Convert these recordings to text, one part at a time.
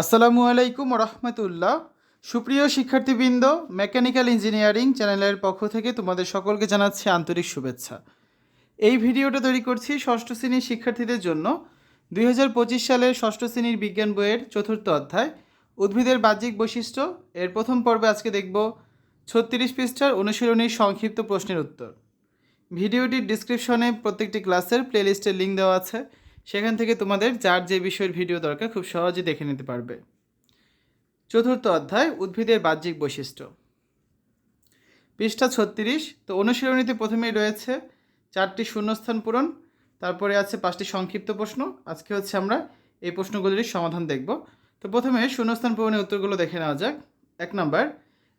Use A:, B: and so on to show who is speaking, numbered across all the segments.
A: আসসালামু আলাইকুম রহমতুল্লাহ সুপ্রিয় শিক্ষার্থীবৃন্দ, মেকানিক্যাল ইঞ্জিনিয়ারিং চ্যানেলের পক্ষ থেকে তোমাদের সকলকে জানাচ্ছি আন্তরিক শুভেচ্ছা। এই ভিডিওটা তৈরি করছি ষষ্ঠ শ্রেণির শিক্ষার্থীদের জন্য। দুই হাজার পঁচিশ সালের ষষ্ঠ শ্রেণির বিজ্ঞান বইয়ের চতুর্থ অধ্যায়। উদ্ভিদের বাহ্যিক বৈশিষ্ট্য। এর প্রথম পর্বে আজকে দেখব ছত্রিশ পৃষ্ঠার অনুশীলনীর সংক্ষিপ্ত প্রশ্নের উত্তর। ভিডিওটির ডিসক্রিপশনে প্রত্যেকটি ক্লাসের প্লেলিস্টের লিঙ্ক দেওয়া আছে। সেখান থেকে তোমাদের যার যে বিষয়ের ভিডিও দরকার খুব সহজে দেখে নিতে পারবে। চতুর্থ অধ্যায়, উদ্ভিদের বাহ্যিক বৈশিষ্ট্য। পৃষ্ঠা ছত্রিশ, তো অনুশীলনীতে প্রথমেই রয়েছে চারটি শূন্যস্থান পূরণ, তারপরে আছে পাঁচটি সংক্ষিপ্ত প্রশ্ন। আজকে হচ্ছে আমরা এই প্রশ্নগুলির সমাধান দেখব। তো প্রথমে শূন্যস্থান পূরণের উত্তরগুলো দেখে নেওয়া যাক। এক নম্বর,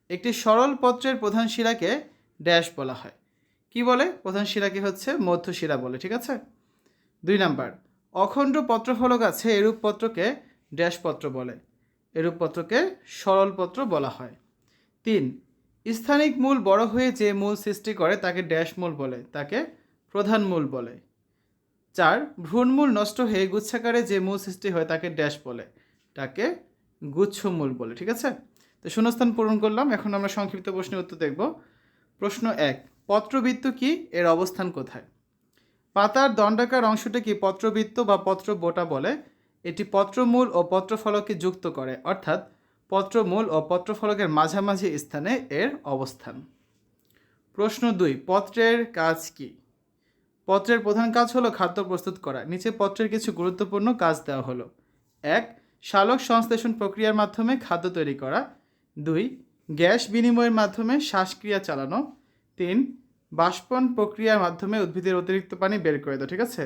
A: একটি সরল পত্রের প্রধান শিরাকে ড্যাশ বলা হয়। কি বলে? প্রধান শিরাকে হচ্ছে মধ্য শিরা বলে, ঠিক আছে? দুই নাম্বার অখণ্ড পত্রফলক আছে এরূপ পত্রকে ড্যাশ পত্র বলে। এরূপ পত্রকে সরল পত্র বলা হয়। তিন, স্থানিক মূল বড় হয়ে যে মূল সৃষ্টি করে তাকে ড্যাশ মূল বলে, তাকে প্রধান মূল বলে। চার ভ্রূণমূল নষ্ট হয়ে গুচ্ছাকারে যে মূল সৃষ্টি হয় তাকে ড্যাশ বলে, তাকে গুচ্ছমূল বলে, ঠিক আছে? তো শূন্যস্থান পূরণ করলাম, এখন আমরা সংক্ষিপ্ত প্রশ্নের উত্তর দেখব। প্রশ্ন এক, পত্রবৃত্ত কি, এর অবস্থান কোথায়? পাতার দণ্ডাকার অংশটিকে পত্রবৃত্ত বা পত্র বোটা বলে? এটি পত্রমূল ও পত্রফলকে যুক্ত করে, অর্থাৎ পত্রমূল ও পত্রফলকের মাঝামাঝি স্থানে এর অবস্থান। প্রশ্ন দুই, পত্রের কাজ কি? পত্রের প্রধান কাজ হলো খাদ্য প্রস্তুত করা। নিচে পত্রের কিছু গুরুত্বপূর্ণ কাজ দেওয়া হলো। এক, সালোক সংশ্লেষণ প্রক্রিয়ার মাধ্যমে খাদ্য তৈরি করা। দুই, গ্যাস বিনিময়ের মাধ্যমে শ্বাসক্রিয়া চালানো। তিন বাষ্পন প্রক্রিয়ার মাধ্যমে উদ্ভিদের অতিরিক্ত পানি বের করে দাও, ঠিক আছে?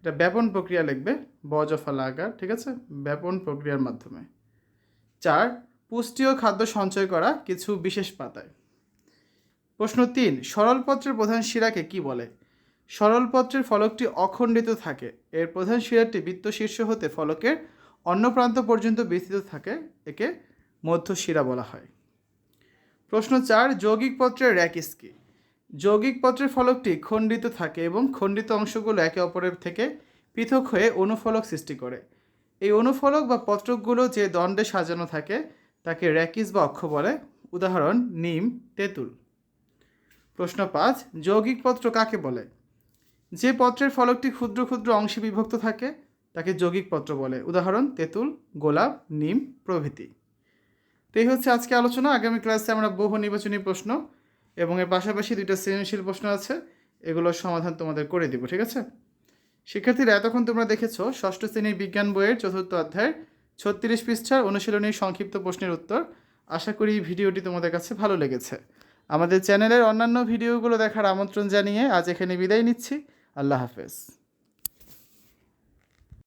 A: এটা ব্যাপন প্রক্রিয়া লিখবে বজফা লাগা ঠিক আছে? ব্যাপন প্রক্রিয়ার মাধ্যমে। চার পুষ্টি ও খাদ্য সঞ্চয় করা কিছু বিশেষ পাতায়। প্রশ্ন তিন, সরলপত্রের প্রধান শিরাকে কি বলে? সরলপত্রের ফলকটি অখণ্ডিত থাকে। এর প্রধান শিরাটি বৃত্ত শীর্ষ হতে ফলকের অন্য প্রান্ত পর্যন্ত বিস্তৃত থাকে, একে মধ্য শিরা বলা হয়। প্রশ্ন চার, যৌগিক পত্রের র্যাকিস কি যৌগিক পত্রের ফলকটি খণ্ডিত থাকে এবং খণ্ডিত অংশগুলো একে অপরের থেকে পৃথক হয়ে অনুফলক সৃষ্টি করে। এই অনুফলক বা পত্রকগুলো যে দণ্ডে সাজানো থাকে, তাকে র্যাকিস বা অক্ষ বলে। উদাহরণ, নিম, তেঁতুল। প্রশ্ন পাঁচ, যৌগিক পত্র কাকে বলে? যে পত্রের ফলকটি ক্ষুদ্র ক্ষুদ্র অংশে বিভক্ত থাকে, তাকে যৌগিক পত্র বলে। উদাহরণ, তেঁতুল, গোলাপ, নিম প্রভৃতি। তো এই হচ্ছে আজকে আলোচনা। আগামী ক্লাসে আমরা বহু নির্বাচনী প্রশ্ন এবং এর পাশাপাশি দুইটা সৃজনশীল প্রশ্ন আছে। এগুলোর সমাধান তোমাদের করে দিব, ঠিক আছে? শিক্ষার্থীরা, এতক্ষণ তোমরা দেখেছ, ষষ্ঠ শ্রেণির বিজ্ঞান বইয়ের চতুর্থ অধ্যায়ের ছত্রিশ পৃষ্ঠার অনুশীলনীর সংক্ষিপ্ত প্রশ্নের উত্তর। আশা করি ভিডিওটি তোমাদের কাছে ভালো লেগেছে। আমাদের চ্যানেলের অন্যান্য ভিডিওগুলো দেখার আমন্ত্রণ জানিয়ে আজ এখানে বিদায় নিচ্ছি। আল্লাহ হাফেজ।